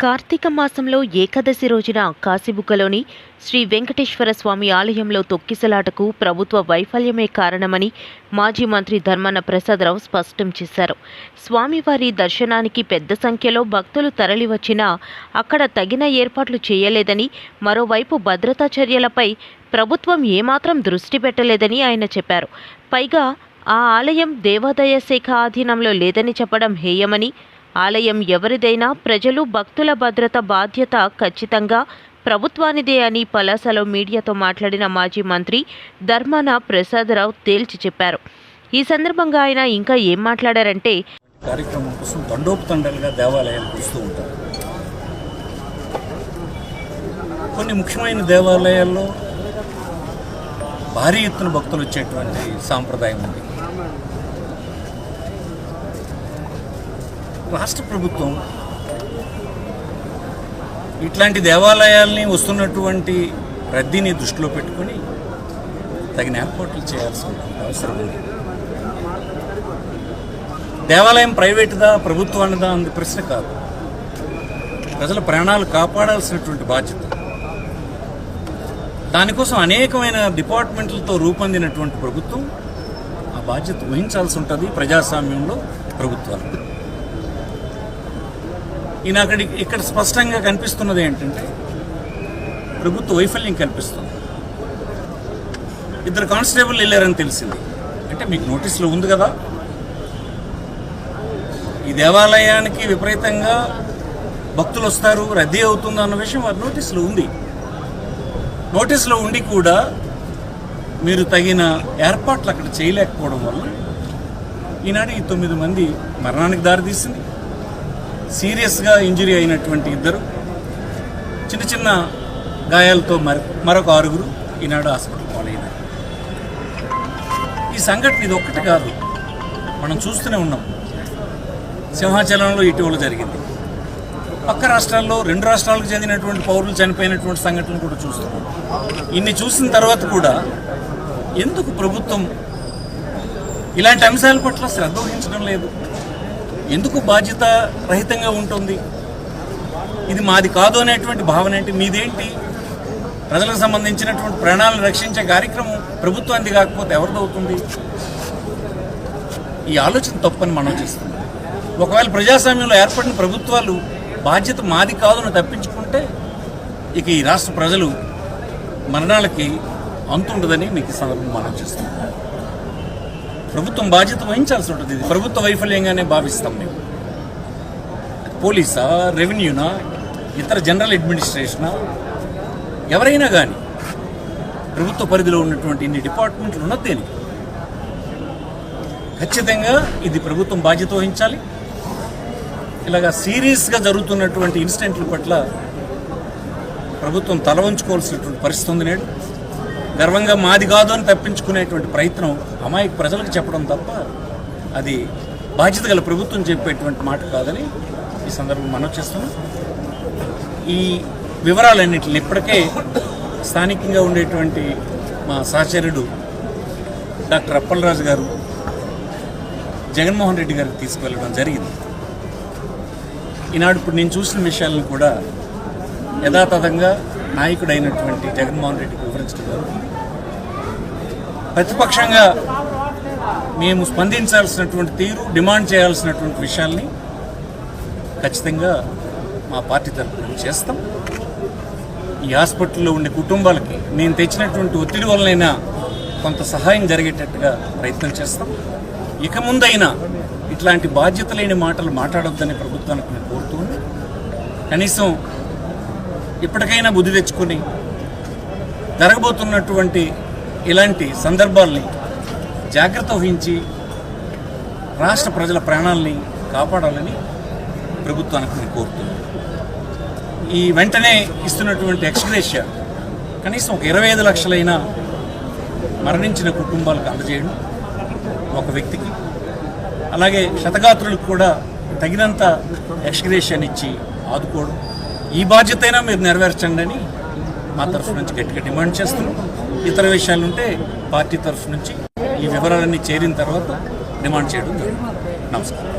కార్తీక మాసంలో ఏకాదశి రోజున కాశీబుక్కలోని శ్రీ వెంకటేశ్వర స్వామి ఆలయంలో తొక్కిసలాటకు ప్రభుత్వ వైఫల్యమే కారణమని మాజీ మంత్రి ధర్మాన ప్రసాదరావు స్పష్టం చేశారు. స్వామివారి దర్శనానికి పెద్ద సంఖ్యలో భక్తులు తరలివచ్చినా అక్కడ తగిన ఏర్పాట్లు చేయలేదని మరోవైపు భద్రతా చర్యలపై ప్రభుత్వం ఏమాత్రం దృష్టి పెట్టలేదని ఆయన చెప్పారు. పైగా ఆ ఆలయం దేవాదాయ శాఖ ఆధీనంలో లేదని చెప్పడం హేయమని ఆలయం ఎవరిదైనా ప్రజలు భక్తుల భద్రత బాధ్యత ఖచ్చితంగా ప్రభుత్వానిదే అని పలాసలో మీడియాతో మాట్లాడిన మాజీ మంత్రి ధర్మాన ప్రసాదరావు తేల్చి చెప్పారు. ఈ సందర్భంగా ఆయన ఇంకా ఏం మాట్లాడారంటే కార్యక్రమం కోసం దేవాలయాలకు వస్తూ ఉంటారు. కొన్ని ముఖ్యమైన దేవాలయాల్లో భారీ ఎత్తున భక్తులు వచ్చేటువంటి సాంప్రదాయం ఉంది. రాష్ట్ర ప్రభుత్వం ఇట్లాంటి దేవాలయాల్ని వస్తున్నటువంటి రద్దీని దృష్టిలో పెట్టుకొని తగిన ఏర్పాట్లు చేయాల్సిన అవసరం ఉంది. దేవాలయం ప్రైవేటుదా ప్రభుత్వానిదా అన్న ప్రశ్న కాదు. ప్రజల ప్రాణాలు కాపాడాల్సినటువంటి బాధ్యత. దానికోసం అనేకమైన డిపార్ట్మెంట్లతో రూపొందినటువంటి ప్రభుత్వం ఆ బాధ్యత వహించాల్సి ఉంటుంది ప్రజాస్వామ్యంలో ప్రభుత్వాలు ఈయన అక్కడ ఇక్కడ స్పష్టంగా కనిపిస్తున్నది ఏంటంటే ప్రభుత్వ వైఫల్యం కనిపిస్తుంది. ఇద్దరు కానిస్టేబుల్ వెళ్ళారని తెలిసింది. అంటే మీకు నోటీసులో ఉంది కదా? ఈ దేవాలయానికి విపరీతంగా భక్తులు వస్తారు రద్దీ అవుతుంది అన్న విషయం వారి నోటీసులో ఉంది. నోటీసులో ఉండి కూడా మీరు తగిన ఏర్పాట్లు అక్కడ చేయలేకపోవడం వల్ల ఈనాడు ఈ తొమ్మిది మంది మరణానికి దారితీసింది. సీరియస్గా ఇంజురీ అయినటువంటి ఇద్దరు చిన్న చిన్న గాయాలతో మరొక ఆరుగురు ఈనాడు హాస్పిటల్ పాలైనారు ఈ సంఘటన ఇది ఒక్కటి కాదు. మనం చూస్తూనే ఉన్నాం. సింహాచలంలో ఇటీవల జరిగింది. పక్క రాష్ట్రాల్లో రెండు రాష్ట్రాలకు చెందినటువంటి పౌరులు చనిపోయినటువంటి సంఘటనలు కూడా చూస్తున్నాం. ఇన్ని చూసిన తర్వాత కూడా ఎందుకు ప్రభుత్వం ఇలాంటి అంశాల పట్ల శ్రద్ధ వహించడం లేదు? ఎందుకు బాధ్యత రహితంగా ఉంటుంది? ఇది మాది కాదు అనేటువంటి భావన ఏంటి? మీదేంటి? ప్రజలకు సంబంధించినటువంటి ప్రాణాలను రక్షించే కార్యక్రమం ప్రభుత్వానికి కాకపోతే ఎవరిదవుతుంది ఈ ఆలోచన తప్పని మనం చేస్తున్నాం. ఒకవేళ ప్రజాస్వామ్యంలో ఏర్పడిన ప్రభుత్వాలు బాధ్యత మాది కాదని తప్పించుకుంటే ఇక ఈ రాష్ట్ర ప్రజలు మరణాలకి అంతుండదని మీకు సందర్భం మనం చేస్తున్నాం. ప్రభుత్వం బాధ్యత వహించాల్సి ఉంటుంది. ఇది ప్రభుత్వ వైఫల్యంగానే భావిస్తాం మేము. పోలీసా రెవెన్యూనా ఇతర జనరల్ అడ్మినిస్ట్రేషనా? ఎవరైనా కానీ ప్రభుత్వ పరిధిలో ఉన్నటువంటి ఇన్ని డిపార్ట్మెంట్లు ఉన్నది దేనికి? ఖచ్చితంగా ఇది ప్రభుత్వం బాధ్యత వహించాలి. ఇలాగా సీరియస్గా జరుగుతున్నటువంటి ఇన్సిడెంట్ల పట్ల ప్రభుత్వం తల వంచుకోవాల్సినటువంటి పరిస్థితి ఉంది నేడు. గర్వంగా మాది కాదు అని తప్పించుకునేటువంటి ప్రయత్నం అమాయక ప్రజలకు చెప్పడం తప్ప అది బాధ్యత గల ప్రభుత్వం చెప్పేటువంటి మాట కాదని ఈ సందర్భం మనం చేస్తున్నాం. ఈ వివరాలన్నింటిని ఇప్పటికే స్థానికంగా ఉండేటువంటి మా సహచరుడు డాక్టర్ అప్పలరాజు గారు జగన్మోహన్ రెడ్డి గారికి తీసుకువెళ్ళడం జరిగింది. ఈనాడు ఇప్పుడు నేను చూసిన విషయాలను కూడా యథాతథంగా నాయకుడైనటువంటి జగన్మోహన్ రెడ్డికి వివరించడం ప్రతిపక్షంగా మేము స్పందించాల్సినటువంటి తీరు డిమాండ్ చేయాల్సినటువంటి విషయాల్ని ఖచ్చితంగా మా పార్టీ తరఫున చేస్తాం. ఈ హాస్పిటల్లో ఉండే కుటుంబాలకి నేను తెచ్చినటువంటి ఒత్తిడి వల్లనైనా కొంత సహాయం జరిగేటట్టుగా ప్రయత్నం చేస్తాం. ఇక ముందైనా ఇట్లాంటి బాధ్యత లేని మాటలు మాట్లాడొద్దని ప్రభుత్వానికి నేను కోరుతుంది కనీసం ఇప్పటికైనా బుద్ధి తెచ్చుకొని జరగబోతున్నటువంటి ఇలాంటి సందర్భాల్ని జాగ్రత్త వహించి రాష్ట్ర ప్రజల ప్రాణాలని కాపాడాలని ప్రభుత్వానికి నేను కోరుతున్నాను. ఈ వెంటనే ఇస్తున్నటువంటి ఎక్స్గ్రేషియా కనీసం ఒక ఇరవై ఐదు లక్షలైనా మరణించిన కుటుంబాలకు అందజేయడం ఒక వ్యక్తికి అలాగే క్షతగాత్రులకు కూడా తగినంత ఎక్స్గ్రేషన్ ఇచ్చి ఆదుకోవడం ఈ బాధ్యత అయినా మీరు నెరవేర్చండి అని మా తరఫు నుంచి గట్టిగా డిమాండ్ చేస్తున్నాం. ఇతర విషయాలు ఉంటే పార్టీ తరఫు నుంచి ఈ వివరాలన్నీ చేరిన తర్వాత డిమాండ్ చేయడం జరుగుతుంది. నమస్కారం.